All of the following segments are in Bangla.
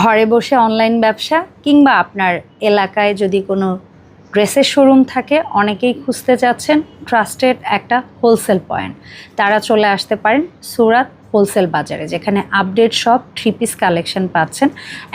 ঘরে বসে অনলাইন ব্যবসা কিংবা আপনার এলাকায় যদি কোনো ড্রেসের শোরুম থাকে, অনেকেই খুঁজতে চাচ্ছেন ট্রাস্টেড একটা হোলসেল পয়েন্ট তারা চলে আসতে পারেন সুরাত হোলসেল বাজারে, যেখানে আপডেট সব থ্রি পিস কালেকশন পাচ্ছেন।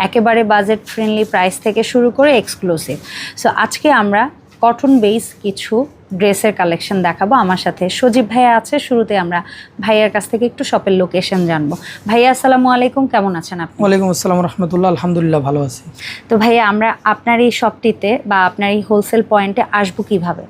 একেবারে বাজেট ফ্রেন্ডলি প্রাইস থেকে শুরু করে এক্সক্লুসিভ সো আজকে আমরা কটন বেস কিছু ড্রেসের কালেকশন দেখাবো। আমার সাথে সজীব ভাইয়া আছে শুরুতে আমরা ভাইয়ার কাছ থেকে একটু শপের লোকেশন জানব। ভাইয়া আসসালামু আলাইকুম কেমন আছেন আপনি? ওয়ালাইকুম আসসালাম রহমতুল্লাহ আলহামদুলিল্লাহ ভালো আছি। তো ভাইয়া আমরা আপনার এই শপটিতে বা আপনার এই হোলসেল পয়েন্টে আসব কীভাবে?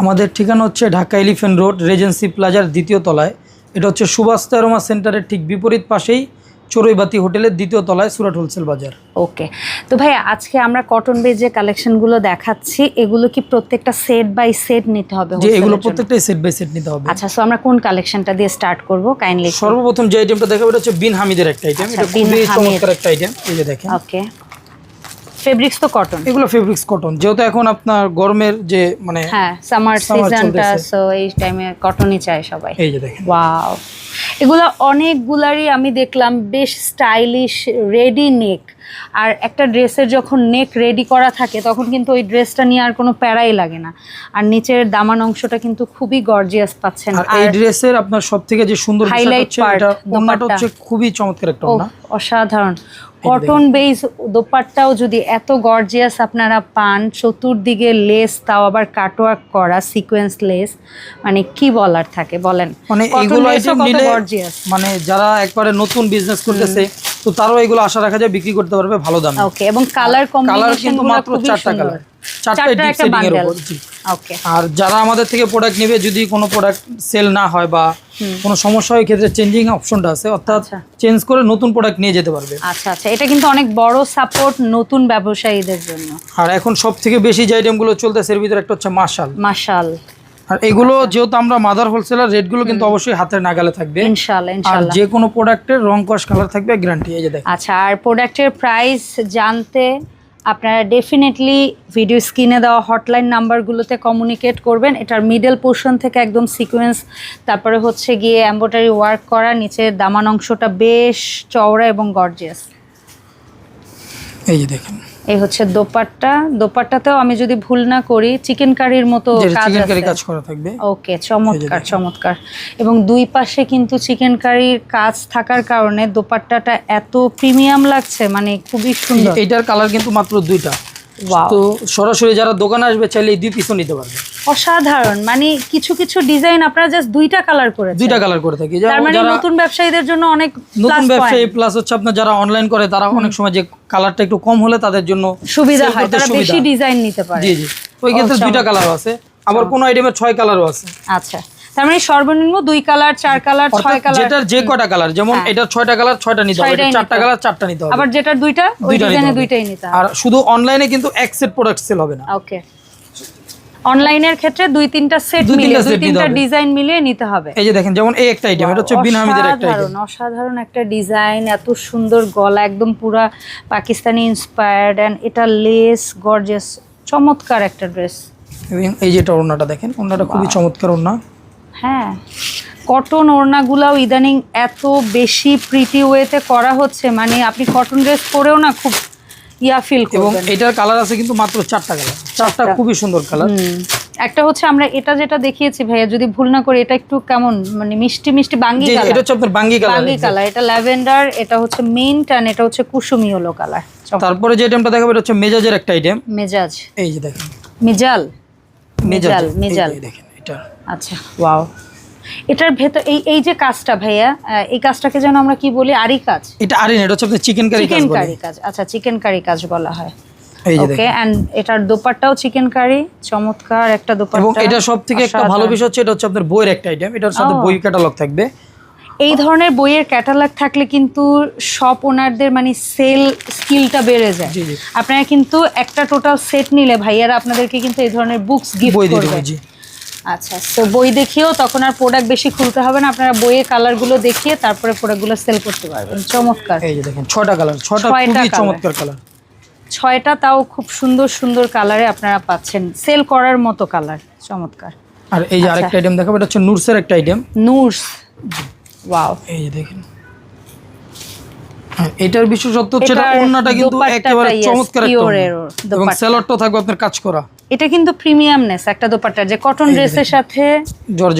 আমাদের ঠিকানা হচ্ছে ঢাকা এলিফেন্ট রোড রেজেন্সি প্লাজার দ্বিতীয় তলায়। এটা হচ্ছে সুভাষ তেরোমা সেন্টারের ঠিক বিপরীত পাশেই। চড়ুইবাতি হোটেলের দ্বিতীয় তলায় সুরাট হোলসেল বাজার। ওকে। তো ভাই আজকে আমরা কটন বেজ যে কালেকশনগুলো দেখাচ্ছি এগুলো কি প্রত্যেকটা সেট বাই সেট নিতে হবে যে এগুলো প্রত্যেকটা প্রত্যেকটাই সেট বাই সেট নিতে হবে। আচ্ছা সো আমরা কোন কালেকশনটা দিয়ে স্টার্ট করব? কাইন্ডলি সর্বপ্রথম যে আইটেমটা দেখাবো এটা হচ্ছে বিন হামিদের একটা আইটেম আচ্ছা, এটা খুবই চমৎকার একটা আইটেম এই যে দেখেন। ওকে। ফেব্রিক্স তো কটন এগুলো ফেব্রিক্স কটন যেহেতু এখন আপনার গরমের যে মানে হ্যাঁ সামার সিজনটা। সো এই টাইমে কটনই চাই সবাই। এই যে দেখেন। ওয়াও এগুলো অনেকগুলারই আমি দেখলাম বেশ স্টাইলিশ রেডি নেক আর একটা ড্রেসের যখন নেক রেডি করা থাকে তখন কিন্তু ওই ড্রেসটা নিয়ে আর কোনো প্যারাই লাগে না। আর নিচের দামান অংশটা কিন্তু খুবই গর্জিয়াস পাচ্ছেন। আর এই ড্রেসের আপনার সব থেকে যে সুন্দর বিষয়টা Highlight হচ্ছে ওন্নাটা খুবই চমৎকার একটা ওন্না অসাধারণ। কটন বেস দোপাট্টাও যদি এত গর্জিয়াস আপনারা পান চতুর্দিকে লেস তাও আবার কাটওয়ার্ক করা সিকোয়েন্স লেস মানে কি বলার থাকে বলেন? মানে এইগুলো আইটেম নিলে gorgeous। মানে যারা একবারে নতুন বিজনেস করতেছে তো তারাও এগুলো আশা রাখা যায় বিক্রি করতে পারবে ভালো দামে। ওকে এবং কালার কালার কম্বিনেশন কিন্তু মাত্র চারটা কালার চারটাই ডিপ সেটিং এর উপর। ওকে আর যারা আমাদের থেকে প্রোডাক্ট নেবে যদি কোনো প্রোডাক্ট সেল না হয় বা কোনো সমস্যা হয় ক্ষেত্রে চেঞ্জিং অপশনটা আছে অর্থাৎ আচ্ছা। চেঞ্জ করে নতুন প্রোডাক্ট নিয়ে যেতে পারবে। আচ্ছা আচ্ছা। এটা কিন্তু অনেক বড় সাপোর্ট নতুন ব্যবসায়ীদের জন্য। আর এখন সব থেকে বেশি যে আইটেমগুলো চলতেছে এর ভিতরে একটা হচ্ছে মাশাল মাশাল আর এগুলো যেহেতু আমরা মাদার হোলসেলার রেটগুলো কিন্তু অবশ্যই হাতের নাগালে থাকবে। ইনশাআল্লাহ আর ইনশাআল্লাহ। যে কোনো প্রোডাক্টের রং কস কালার থাকবে গ্যারান্টি এই যে দেখেন। আচ্ছা আর প্রোডাক্টের প্রাইস জানতে আপনারা ডেফিনেটলি ভিডিও স্ক্রিনে দেওয়া হটলাইন নাম্বারগুলোতে কমিউনিকেট করবেন। এটার মিডল পোর্শন থেকে একদম সিকোয়েন্স তারপরে হচ্ছে গিয়ে এম্ব্রয়ডারি ওয়ার্ক করা নিচের দামান অংশটা বেশ চওড়া এবং গর্জিয়াস এই যে দেখেন। এই হচ্ছে দোপাট্টা। দোপাট্টাতেও আমি যদি ভুল না করি চিকেন কারির মতো কাজ আছে। কাজ করা থাকবে। ওকে চমৎকার চমৎকার। এবং দুই পাশে কিন্তু চিকেন কারির কাজ থাকার কারণে দোপাট্টাটা এত প্রিমিয়াম লাগছে মানে খুবই সুন্দর। এটার কালার কিন্তু মাত্র দুইটা. তো সরাসরি যারা দোকানে আসবে চাইলে এই দুই পিসও নিতে পারবে। অসাধারণ। মানে কিছু কিছু ডিজাইন আপনারা জাস্ট দুইটা কালার করে দুইটা কালার করে থাকি। তার মানে নতুন ব্যবসায়ীদের জন্য অনেক নতুন ব্যবসায়ী প্লাস হচ্ছে আপনার যারা অনলাইন করে তারা অনেক সময় যে কালারটা একটু কম হলে তাদের জন্য সুবিধা হয় তারা বেশি ডিজাইন নিতে পারে। জি জি। ওই ক্ষেত্রে দুইটা কালার আছে। আবার কোন আইটেমের ছয় কালারও আছে। আচ্ছা। তার মানে সর্বনিম্ন দুই কালার চার কালার ছয় কালার। যেটার যে কটা কালার যেমন হ্যাঁ। এটার ছয়টা কালার ছয়টা নিতে হবে। চারটা কালার চারটা নিতে হবে। আবার যেটার দুইটা ওই ডিজাইনে দুইটাই নিতে হবে। আর শুধু অনলাইনে কিন্তু এক সেট প্রোডাক্ট সেল হবে না। ওকে অনলাইনের ক্ষেত্রে দুই তিনটা সেট মিলিয়ে দুই তিনটা ডিজাইন মিলিয়ে নিতে হবে। এই যে দেখেন যেমন এই একটা আইটেম এটা হচ্ছে বিন হামিদের একটা আইটেম অসাধারণ একটা ডিজাইন এত সুন্দর গলা একদম পুরা পাকিস্তানি ইন্সপায়ার্ড অ্যান্ড এটা লেস গর্জিয়াস চমৎকার একটা ড্রেস এবং এই যেটা ওড়নাটা দেখেন ওড়নাটা খুবই চমৎকার ওড়না। হ্যাঁ কটন ওড়নাগুলাও ইদানিং এত বেশি প্রিটি ওয়েতে করা হচ্ছে মানে আপনি কটন ড্রেস পরেও না খুব ইয়া ফিল এবং করবেন। এটার কালার আছে কিন্তু মাত্র চারটা কালার চারটা। খুবই সুন্দর কালার একটা হচ্ছে আমরা এটা যেটা দেখিয়েছি ভাইয়া যদি ভুল না করি এটা একটু কেমন মানে মিষ্টি মিষ্টি বাঙ্গি কালার এটা হচ্ছে আপনার বাঙ্গি কালার বাঙ্গি কালার এটা ল্যাভেন্ডার এটা হচ্ছে মিন্ট অ্যান্ড এটা হচ্ছে কুসুমি হলো কালার তারপরে যে আইটেমটা দেখাবো এটা হচ্ছে মেজাজের একটা আইটেম মেজাজ। এই যে দেখেন। মিজাল। মেজাল মিজাল। দেখেন। এটা আচ্ছা। ওয়াও এটার ভেতর এই এই যে কাজটা ভাইয়া এই কাজটাকে যেন আমরা কি বলি আরি কাজ? এটা আরিন এটা হচ্ছে চিকেন কারি কাজ চিকেন কারি কাজ আচ্ছা চিকেন কারি কাজ বলা হয়। ওকে এন্ড এটার দোপাট্টাও চিকেন কারি চমৎকার একটা দোপাট্টা এবং এটা সব থেকে একটা ভালো বিষয় হচ্ছে এটা হচ্ছে আপনার বইয়ের একটা আইটেম এটার সাথে বই ক্যাটালগ থাকবে। এই ধরনের বইয়ের ক্যাটালগ থাকলে কিন্তু শপ ওনারদের মানে সেল স্কিলটা বেড়ে যায়। আপনারা কিন্তু একটা টোটাল সেট নিলে ভাইয়ারা আপনাদেরকে কিন্তু এই ধরনের বুকস গিফট করবে। আচ্ছা তো বই দেখিয়েও তখন আর প্রোডাক্ট বেশি খুলতে হবে না আপনারা বইয়ের কালারগুলো দেখিয়ে তারপরে প্রোডাক্টগুলো সেল করতে পারবেন। চমৎকার। এই যে দেখেন ছয়টা কালার খুবই চমৎকার কালার ছয়টা তাও খুব সুন্দর সুন্দর কালারে আপনারা পাচ্ছেন। সেল করার মতো কালার চমৎকার। আর এই যে আচ্ছা। আরেকটা আইটেম দেখাবো এটা হচ্ছে নুরসের একটা আইটেম নুরস ওয়াও এই যে দেখেন। এটার বিশেষত্ব হচ্ছে এটা ওড়নাটা কিন্তু একেবারে চমৎকার একটা এবং দোপাট্টা। থাকবে আপনার কাজ করা। এটা কিন্তু প্রিমিয়ামনেস একটা দোপাট্টা। যে কটন ড্রেসের সাথে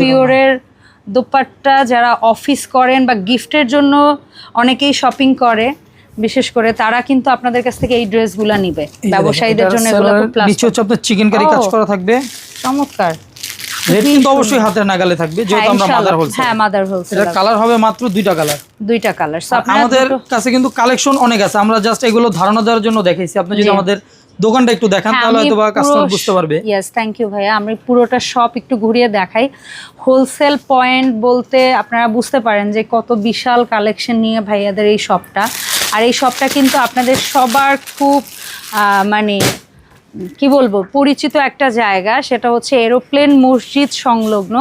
পিওরের দোপাট্টা যারা অফিস করেন বা গিফটের জন্য অনেকেই শপিং করে বিশেষ করে তারা কিন্তু আপনাদের কাছ থেকে এই ড্রেসগুলো নিবে। ব্যবসায়ীদের জন্য এগুলো খুব plus নিচে হচ্ছে আপনার চিকেন কারি কাজ করা থাকবে। চমৎকার। রেট কিন্তু অবশ্যই হাতের নাগালে থাকবে হ্যাঁ, যেহেতু আমরা মাদার হোলসেল হ্যাঁ মাদার হোলসেল এটার কালার হবে মাত্র দুইটা কালার দুইটা কালার আমাদের কাছে কিন্তু কালেকশন অনেক আছে। আমরা জাস্ট এগুলো ধারণা দেওয়ার জন্য দেখাইছি। আপনি যদি আমাদের দোকানটা একটু দেখান হ্যাঁ, তাহলে হয়তো বা কাস্টমার বুঝতে পারবে। ইয়েস থ্যাংক ইউ ভাইয়া। আমি পুরোটা শপ একটু ঘুরিয়ে দেখাই। হোলসেল পয়েন্ট বলতে আপনারা বুঝতে পারেন যে কত বিশাল কালেকশন নিয়ে ভাইয়াদের এই শপটা আর এই শপটা কিন্তু আপনাদের সবার খুব মানে কি বলব পরিচিত একটা জায়গা সেটা হচ্ছে এরোপ্লেন মসজিদ সংলগ্ন।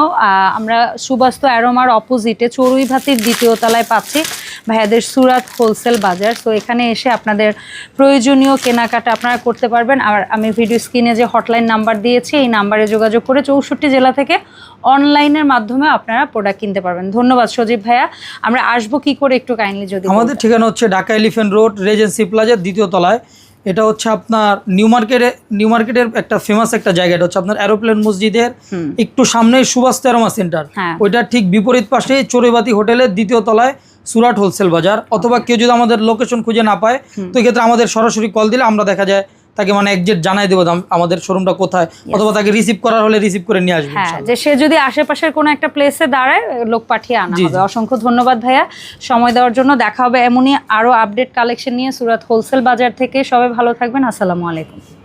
আমরা সুবাস্ত অ্যারোমার অপোজিটে চড়ুইভাতির দ্বিতীয় তলায় পাচ্ছি ভাইয়াদের সুরাত হোলসেল বাজার। তো এখানে এসে আপনাদের প্রয়োজনীয় কেনাকাটা আপনারা করতে পারবেন। আর আমি ভিডিও স্ক্রিনে যে হটলাইন নাম্বার দিয়েছি এই নাম্বারে যোগাযোগ করে চৌষট্টি জেলা থেকে অনলাইনের মাধ্যমে আপনারা প্রোডাক্ট কিনতে পারবেন। ধন্যবাদ সজীব ভাইয়া। আমরা আসব কি করে একটু কাইন্ডলি যদি আমাদের ঠিকানা হচ্ছে ঢাকা এলিফেন্ট রোড রেজেন্সি প্লাজার দ্বিতীয় তলায়। এটা হচ্ছে আপনার নিউ মার্কেটে নিউ মার্কেটের একটা ফেমাস একটা জায়গা এটা হচ্ছে আপনার এরোপ্লেন মসজিদের একটু সামনেই সুভাষ তেরোমা সেন্টার ওইটা ওইটার ঠিক বিপরীত পাশে চোরেবাতি হোটেলের দ্বিতীয় তলায় সুরাট হোলসেল বাজার। অথবা কেউ যদি আমাদের লোকেশন খুঁজে না পায় তো এক্ষেত্রে আমাদের সরাসরি কল দিলে আমরা দেখা যায় তাকে মানে একজেট জানাই দেবো আমাদের শোরুমটা কোথায় অথবা তাকে রিসিভ করার হলে রিসিভ করে নিয়ে আসবে হ্যাঁ যে সে যদি আশেপাশের কোনো একটা প্লেসে দাঁড়ায় লোক পাঠিয়ে আনা হবে। অসংখ্য ধন্যবাদ ভাইয়া। সময় দেওয়ার জন্য দেখা হবে এমনই আরও আপডেট কালেকশন নিয়ে সুরাত হোলসেল বাজার থেকে। সবাই ভালো থাকবেন। আসসালামু আলাইকুম।